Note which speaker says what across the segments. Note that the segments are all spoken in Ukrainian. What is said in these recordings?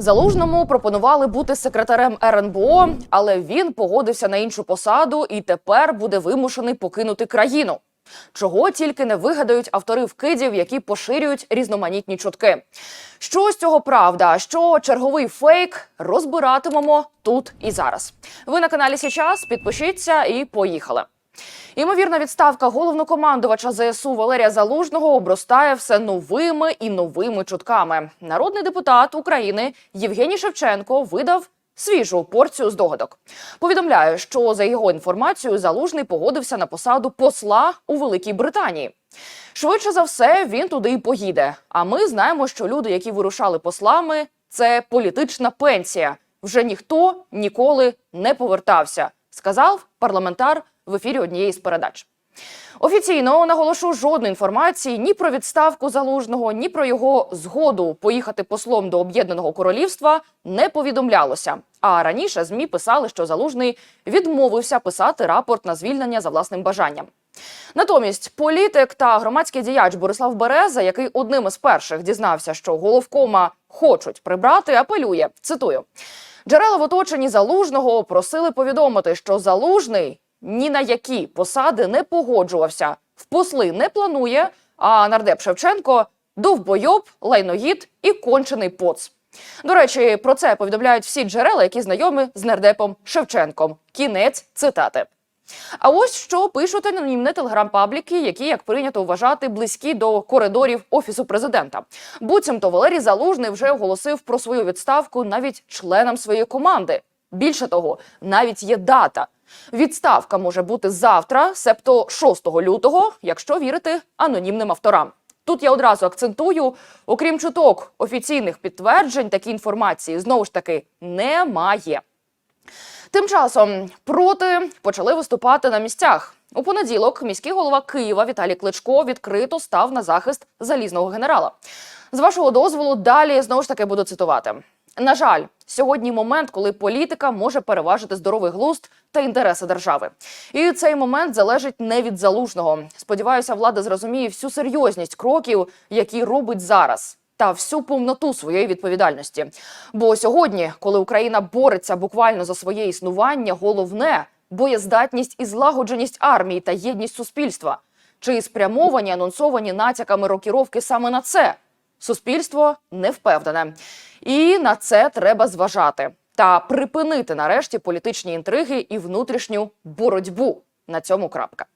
Speaker 1: Залужному пропонували бути секретарем РНБО, але він погодився на іншу посаду і тепер буде вимушений покинути країну. Чого тільки не вигадають автори вкидів, які поширюють різноманітні чутки. Що з цього правда, що черговий фейк, розбиратимемо тут і зараз. Ви на каналі Січас. Підпишіться і поїхали. Імовірна відставка головнокомандувача ЗСУ Валерія Залужного обростає все новими і новими чутками. Народний депутат України Євгеній Шевченко видав свіжу порцію здогадок. Повідомляє, що за його інформацією Залужний погодився на посаду посла у Великій Британії. Швидше за все, він туди і поїде. А ми знаємо, що люди, які вирушали послами, це політична пенсія. Вже ніхто ніколи не повертався, сказав парламентар в ефірі однієї з передач. Офіційно наголошу жодної інформації ні про відставку залужного, ні про його згоду поїхати послом до об'єднаного королівства не повідомлялося. А раніше змі писали, що залужний відмовився писати рапорт на звільнення за власним бажанням. Натомість політик та громадський діяч Борислав Береза, який одним із перших дізнався, що головкома хочуть прибрати, апелює. Цитую: джерела в оточенні залужного просили повідомити, що залужний ні на які посади не погоджувався, в посли не планує. А нардеп Шевченко довбойоб, лайноїд і кончений поц. До речі, про це повідомляють всі джерела, які знайомі з нардепом Шевченком. Кінець цитати. А ось що пишуть анонімні телеграм-пабліки, які, як прийнято вважати, близькі до коридорів офісу президента. Буцімто Валерій Залужний вже оголосив про свою відставку навіть членам своєї команди. Більше того, навіть є дата. Відставка може бути завтра, себто 6 лютого, якщо вірити анонімним авторам. Тут я одразу акцентую, окрім чуток офіційних підтверджень, такі інформації знову ж таки немає. Тим часом проти почали виступати на місцях. У понеділок міський голова Києва Віталій Кличко відкрито став на захист залізного генерала. З вашого дозволу, далі знову ж таки буду цитувати. На жаль, сьогодні момент, коли політика може переважити здоровий глузд та інтереси держави. І цей момент залежить не від залужного. Сподіваюся, влада зрозуміє всю серйозність кроків, які робить зараз. Та всю повноту своєї відповідальності. Бо сьогодні, коли Україна бореться буквально за своє існування, головне боєздатність і злагодженість армії та єдність суспільства. Чи спрямовані анонсовані натяками рокіровки саме на це? Суспільство не впевнене. І на це треба зважати та припинити нарешті політичні інтриги і внутрішню боротьбу. На цьому крапка.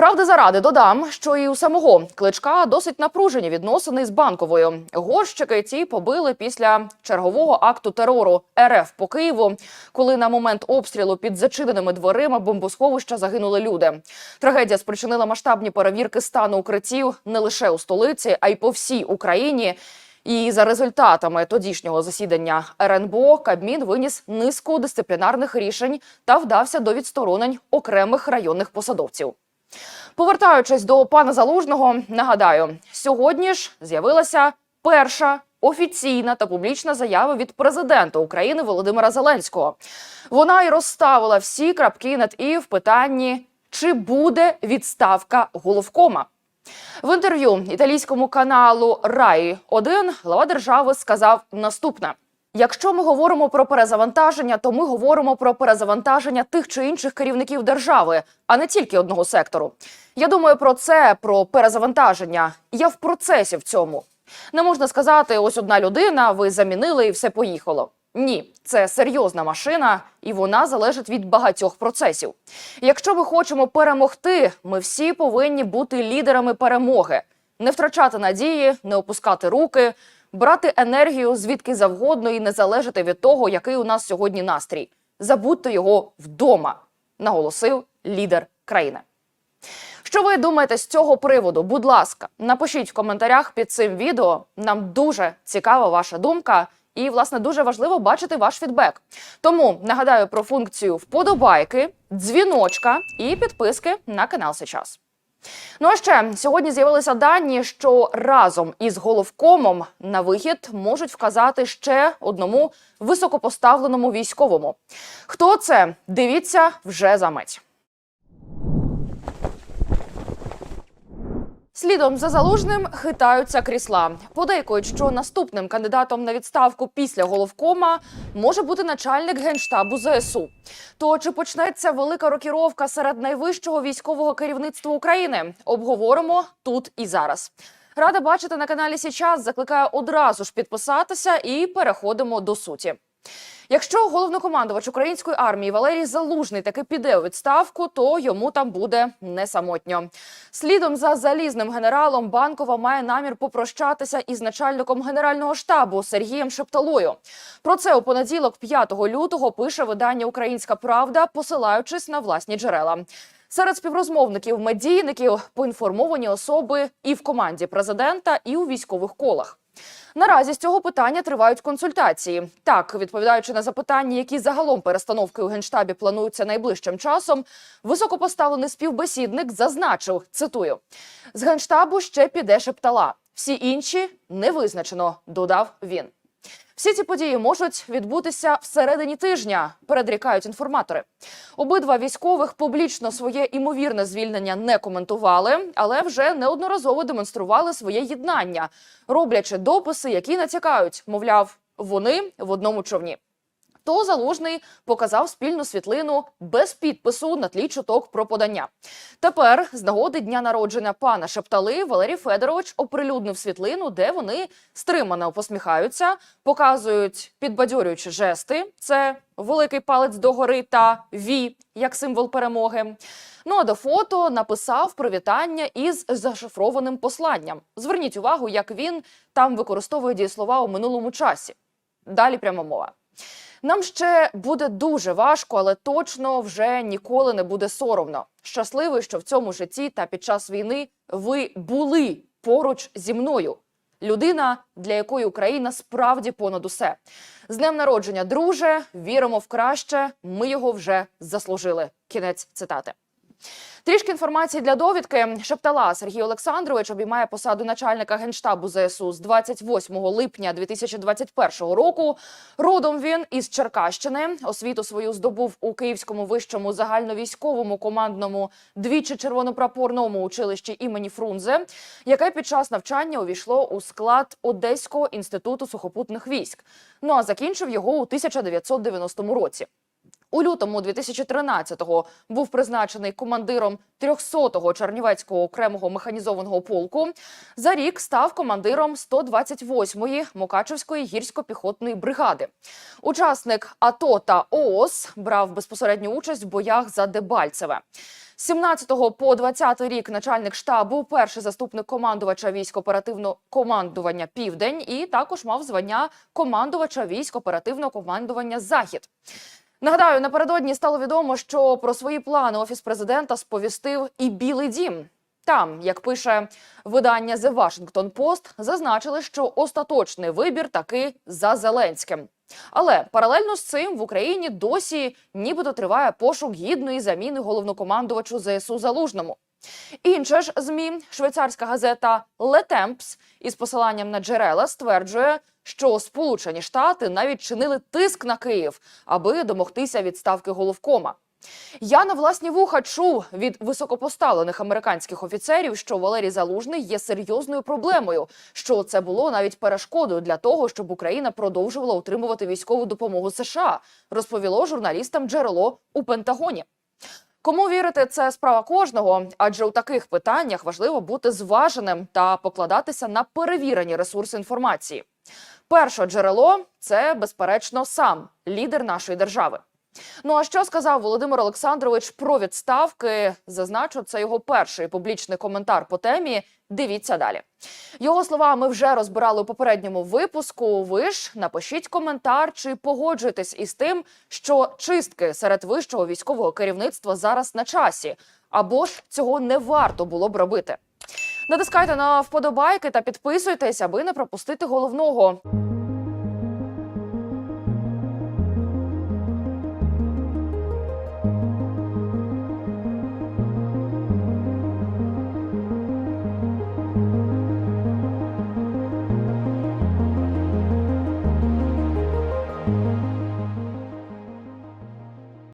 Speaker 1: Правди заради додам, що і у самого кличка досить напружені відносини з банковою. Горщики ті побили після чергового акту терору РФ по Києву, коли на момент обстрілу під зачиненими дверима бомбосховища загинули люди. Трагедія спричинила масштабні перевірки стану укриттів не лише у столиці, а й по всій Україні. І за результатами тодішнього засідання РНБО Кабмін виніс низку дисциплінарних рішень та вдався до відсторонень окремих районних посадовців. Повертаючись до пана Залужного, нагадаю, сьогодні ж з'явилася перша офіційна та публічна заява від президента України Володимира Зеленського. Вона й розставила всі крапки над і в питанні, чи буде відставка головкома. В інтерв'ю італійському каналу Раї 1 глава держави сказав наступне. Якщо ми говоримо про перезавантаження, то ми говоримо про перезавантаження тих чи інших керівників держави, а не тільки одного сектору. Я думаю про це, про перезавантаження. Я в процесі в цьому. Не можна сказати, ось одна людина, ви замінили і все поїхало. Ні, це серйозна машина, і вона залежить від багатьох процесів. Якщо ми хочемо перемогти, ми всі повинні бути лідерами перемоги, не втрачати надії, не опускати руки, брати енергію звідки завгодно і не залежати від того, який у нас сьогодні настрій. Забудьте його вдома, наголосив лідер країни. Що ви думаєте з цього приводу? Будь ласка, напишіть в коментарях під цим відео. Нам дуже цікава ваша думка. І, власне, дуже важливо бачити ваш фідбек. Тому нагадаю про функцію вподобайки, дзвіночка і підписки на канал Сейчас. Ну а ще сьогодні з'явилися дані, що разом із головкомом на вихід можуть вказати ще одному високопоставленому військовому. Хто це? Дивіться вже за мить. Слідом за залужним хитаються крісла. Подейкують, що наступним кандидатом на відставку після головкома може бути начальник генштабу ЗСУ. То чи почнеться велика рокіровка серед найвищого військового керівництва України? Обговоримо тут і зараз. Рада бачити на каналі Січас. Закликаю одразу ж підписатися і переходимо до суті. Якщо головнокомандувач української армії Валерій Залужний таки піде у відставку, то йому там буде не самотньо. Слідом за залізним генералом Банкова має намір попрощатися із начальником генерального штабу Сергієм Шепталою. Про це у понеділок, 5 лютого, пише видання Українська Правда, посилаючись на власні джерела. Серед співрозмовників медійників поінформовані особи і в команді президента, і у військових колах. Наразі з цього питання тривають консультації. Так, відповідаючи на запитання, які загалом перестановки у генштабі плануються найближчим часом, високопоставлений співбесідник зазначив: цитую: з генштабу ще піде шептала. Всі інші не визначено, додав він. Всі ці події можуть відбутися всередині тижня, передрікають інформатори. Обидва військових публічно своє імовірне звільнення не коментували, але вже неодноразово демонстрували своє єднання, роблячи дописи, які натякають, мовляв, вони в одному човні. То залужний показав спільну світлину без підпису на тлі чуток про подання. Тепер, з нагоди дня народження пана Шептали, Валерій Федорович оприлюднив світлину, де вони стримано посміхаються, показують підбадьорюючі жести. Це великий палець догори та ві як символ перемоги. Ну а до фото написав привітання із зашифрованим посланням. Зверніть увагу, як він там використовує дієслова у минулому часі. Далі прямо мова. Нам ще буде дуже важко, але точно вже ніколи не буде соромно. Щасливий, що в цьому житті та під час війни ви були поруч зі мною. Людина, для якої Україна справді понад усе. З днем народження, друже, віримо в краще. Ми його вже заслужили. Кінець цитати. Трішки інформації для довідки. Шептала Сергій Олександрович обіймає посаду начальника генштабу ЗСУ з 28 липня 2021 року. Родом він із Черкащини. Освіту свою здобув у Київському вищому загальновійськовому командному двічі червонопрапорному училищі імені Фрунзе, яке під час навчання увійшло у склад Одеського інституту сухопутних військ. Ну а закінчив його у 1990 році. У лютому 2013-го був призначений командиром 300-го Чернівецького окремого механізованого полку. За рік став командиром 128-ї Мукачевської гірсько-піхотної бригади. Учасник АТО та ООС брав безпосередню участь в боях за Дебальцеве. З 17 по 20 рік начальник штабу, перший заступник командувача військ-оперативного командування Південь і також мав звання командувача військ-оперативного командування Захід. Нагадаю, напередодні стало відомо, що про свої плани офіс президента сповістив і Білий Дім. Там, як пише видання The Washington Post, зазначили, що остаточний вибір таки за Зеленським. Але паралельно з цим в Україні досі нібито триває пошук гідної заміни головнокомандувачу ЗСУ Залужному. Інша ж змі, швейцарська газета Le Temps із посиланням на джерела стверджує, що Сполучені Штати навіть чинили тиск на Київ, аби домогтися відставки головкома. Я на власні вуха чув від високопоставлених американських офіцерів, що Валерій Залужний є серйозною проблемою, що це було навіть перешкодою для того, щоб Україна продовжувала отримувати військову допомогу США, розповіло журналістам джерело у Пентагоні. Кому вірити, це справа кожного, адже у таких питаннях важливо бути зваженим та покладатися на перевірені ресурси інформації. Перше джерело це безперечно сам лідер нашої держави. Ну а що сказав Володимир Олександрович про відставки? Зазначу, це його перший публічний коментар по темі. Дивіться далі. Його слова ми вже розбирали у попередньому випуску. Ви ж напишіть коментар, чи погоджуєтесь із тим, що чистки серед вищого військового керівництва зараз на часі, або ж цього не варто було б робити. Натискайте на вподобайки та підписуйтесь, аби не пропустити головного.